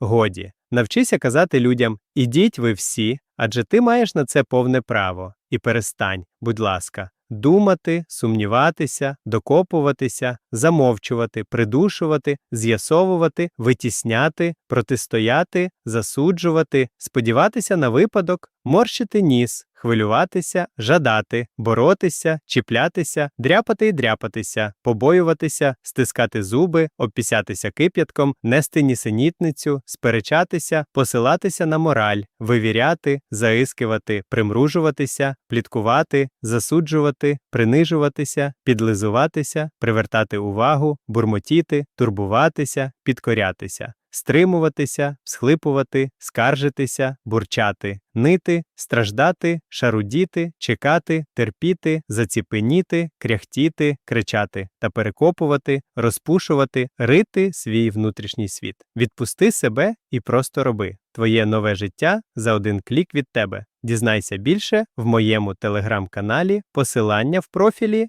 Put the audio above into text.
Годі, навчися казати людям ідіть ви всі, адже ти маєш на це повне право. І перестань, будь ласка, думати, сумніватися, докопуватися, замовчувати, придушувати, з'ясовувати, витісняти, протистояти, засуджувати, сподіватися на випадок, морщити ніс, хвилюватися, жадати, боротися, чіплятися, дряпати і дряпатися, побоюватися, стискати зуби, обпісятися кип'ятком, нести нісенітницю, сперечатися, посилатися на мораль, вивіряти, заискивати, примружуватися, пліткувати, засуджувати, принижуватися, підлизуватися, привертати увагу, бурмотіти, турбуватися, підкорятися. Стримуватися, всхлипувати, скаржитися, бурчати, нити, страждати, шарудіти, чекати, терпіти, заціпеніти, кряхтіти, кричати та перекопувати, розпушувати, рити свій внутрішній світ. Відпусти себе і просто роби. Твоє нове життя за один клік від тебе. Дізнайся більше в моєму телеграм-каналі, посилання в профілі